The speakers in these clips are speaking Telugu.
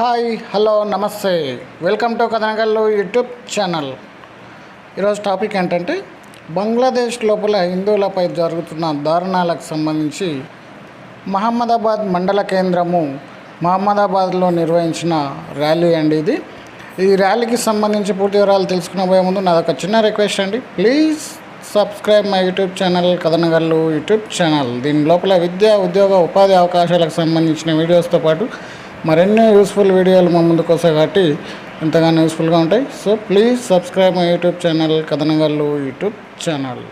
Hi hello namaste. Welcome to Kathanagallu YouTube channel. ఈరోజు టాపిక్ ఏంటంటే బంగ్లాదేశ్ లోపల హిందువులపై జరుగుతున్న దారుణాలకు సంబంధించి మహమ్మదాబాద్ మండల కేంద్రము మహమ్మదాబాద్లో నిర్వహించిన ర్యాలీ అండి ఇది. ఈ ర్యాలీకి సంబంధించి పూర్తి వివరాలు తెలుసుకునే పోయే ముందు నాదొక చిన్న రిక్వెస్ట్ అండి. Please subscribe my YouTube channel Kathanagallu YouTube channel. దీని లోపల విద్య ఉద్యోగ ఉపాధి అవకాశాలకు సంబంధించిన వీడియోస్తో పాటు మరెన్నో యూస్ఫుల్ వీడియోలు మా ముందుకు వస్తాయి కాబట్టి ఎంతగానో యూస్ఫుల్గా ఉంటాయి. So please subscribe my YouTube channel Kathanagallu YouTube channel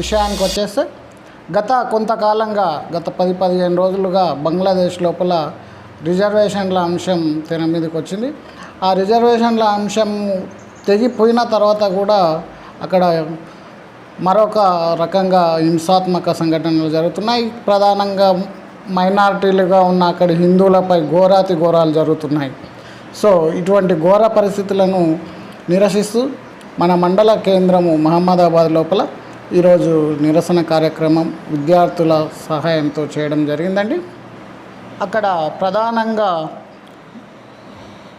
విషయానికి వచ్చేస్తే గత కొంతకాలంగా గత పది పదిహేను రోజులుగా బంగ్లాదేశ్ లోపల రిజర్వేషన్ల అంశం తెర మీదకి వచ్చింది ఆ రిజర్వేషన్ల అంశం తెగిపోయిన తర్వాత కూడా అక్కడ మరొక రకంగా హింసాత్మక సంఘటనలు జరుగుతున్నాయి. ప్రధానంగా మైనారిటీలుగా ఉన్న అక్కడ హిందువులపై ఘోరాతి ఘోరాలు జరుగుతున్నాయి. సో ఇటువంటి ఘోర పరిస్థితులను నిరసిస్తూ మన మండల కేంద్రము మహమ్మదాబాద్ లోపల ఈరోజు నిరసన కార్యక్రమం విద్యార్థుల సహాయంతో చేయడం జరిగిందండి. అక్కడ ప్రధానంగా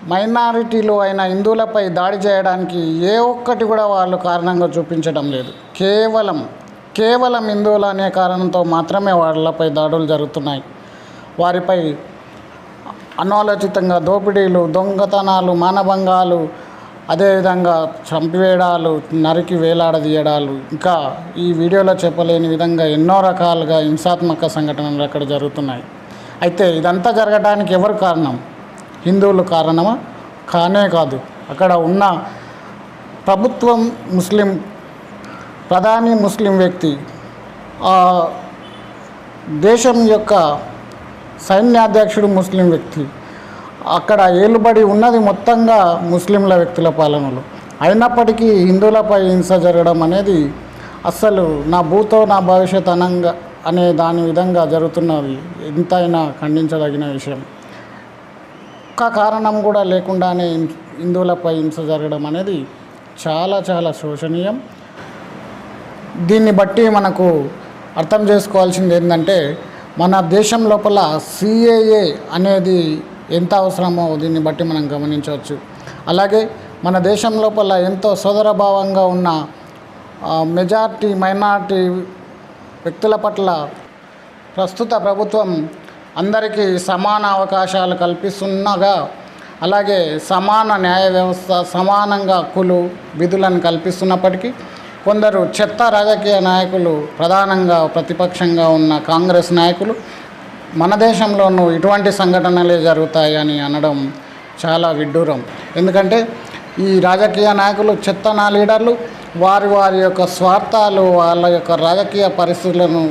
మైనారిటీలు అయిన హిందువులపై దాడి చేయడానికి ఏ ఒక్కటి కూడా వాళ్ళు కారణంగా చూపించడం లేదు. కేవలం కేవలం హిందువులు అనే కారణంతో మాత్రమే వాళ్ళపై దాడులు జరుగుతున్నాయి. వారిపై అనాలోచితంగా దోపిడీలు దొంగతనాలు మానభంగాలు అదేవిధంగా చంపివేయడాలు నరికి వేలాడదీయడాలు ఇంకా ఈ వీడియోలో చెప్పలేని విధంగా ఎన్నో రకాలుగా హింసాత్మక సంఘటనలు అక్కడ జరుగుతున్నాయి. అయితే ఇదంతా జరగడానికి ఎవరు కారణం? హిందువులు కారణమా? కానే కాదు. అక్కడ ఉన్న ప్రభుత్వం ముస్లిం ప్రధాని ముస్లిం వ్యక్తి దేశం యొక్క సైన్యాధ్యక్షుడు ముస్లిం వ్యక్తి అక్కడ ఏలుబడి ఉన్నది మొత్తంగా ముస్లింల వ్యక్తుల పాలనలో. అయినప్పటికీ హిందువులపై హింస జరగడం అనేది అస్సలు నా భూతో నా భవిష్యత్ అనంగా అనే దాని విధంగా జరుగుతున్నది ఎంతైనా ఖండించదగిన విషయం. ఒక్క కారణం కూడా లేకుండానే హిందువులపై హింస జరగడం అనేది చాలా చాలా శోచనీయం దీన్ని బట్టి మనకు అర్థం చేసుకోవాల్సింది ఏంటంటే మన దేశం లోపల సిఏఏ అనేది ఎంత అవసరమో దీన్ని బట్టి మనం గమనించవచ్చు. అలాగే మన దేశం లోపల ఎంతో సోదరభావంగా ఉన్న మెజార్టీ మైనార్టీ వ్యక్తుల పట్ల ప్రస్తుత ప్రభుత్వం అందరికీ సమాన అవకాశాలు కల్పిస్తున్నగా అలాగే సమాన న్యాయ వ్యవస్థ సమానంగా హక్కులు విధులను కల్పిస్తున్నప్పటికీ కొందరు చెత్త రాజకీయ నాయకులు ప్రధానంగా ప్రతిపక్షంగా ఉన్న కాంగ్రెస్ నాయకులు మన దేశంలోనూ ఇటువంటి సంఘటనలే జరుగుతాయని అనడం చాలా విడ్డూరం. ఎందుకంటే ఈ రాజకీయ నాయకులు చెత్త నా లీడర్లు వారి వారి యొక్క స్వార్థాలు వాళ్ళ యొక్క రాజకీయ పరిస్థితులను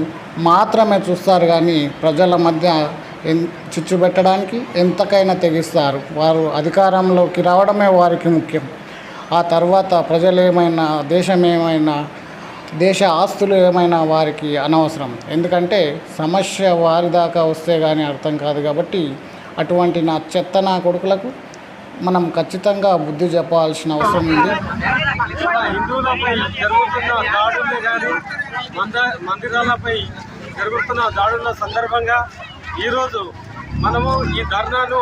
మాత్రమే చూస్తారు కానీ ప్రజల మధ్య చిచ్చుపెట్టడానికి చిచ్చు పెట్టడానికి ఎంతకైనా తెగిస్తారు. వారు అధికారంలోకి రావడమే వారికి ముఖ్యం. ఆ తర్వాత ప్రజలు ఏమైనా దేశం ఏమైనా దేశ ఆస్తులు ఏమైనా వారికి అనవసరం. ఎందుకంటే సమస్య వారి దాకా వస్తే కానీ అర్థం కాదు కాబట్టి అటువంటి నా చెత్త నా కొడుకులకు మనం ఖచ్చితంగా బుద్ధి చెప్పాల్సిన అవసరం ఉంది. ఇక్కడ హిందువులపై జరుగుతున్న దాడులు కానీ మంద మందిరాలపై జరుగుతున్న దాడుల సందర్భంగా ఈరోజు మనము ఈ ధర్నాను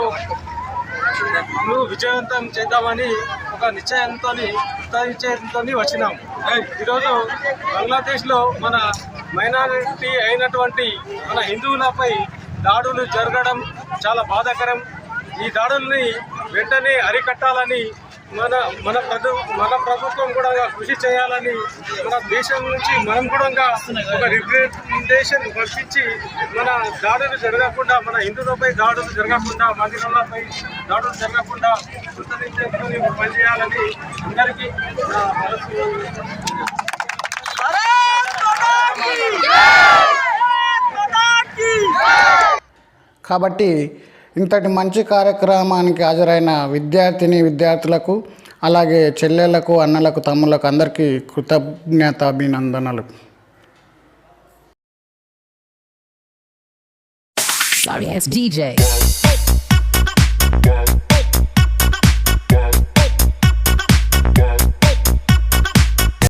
విజయవంతం చేద్దామని ఒక నిశ్చయంతో నిశ్చయంతో వచ్చినాం. ఈరోజు బంగ్లాదేశ్లో మన మైనారిటీ అయినటువంటి మన హిందువులపై దాడులు జరగడం చాలా బాధాకరం. ఈ దాడుల్ని వెంటనే అరికట్టాలని మన మన ప్రభు మన ప్రభుత్వం కూడా కృషి చేయాలని మన దేశం నుంచి మనం కూడా ఒక రిప్రజెంటేషన్ పంపించి మన దాడులు జరగకుండా మన హిందువులపై దాడులు జరగకుండా మందిరాలపై దాడులు జరగకుండా కృతజ్ఞతతో పనిచేయాలని అందరికీ కాబట్టి ఇంతటి మంచి కార్యక్రమానికి హాజరైన విద్యార్థిని విద్యార్థులకు అలాగే చెల్లెళ్ళకు అన్నలకు తమ్ములకు అందరికీ కృతజ్ఞతాభినందనలు Sorry, DJ.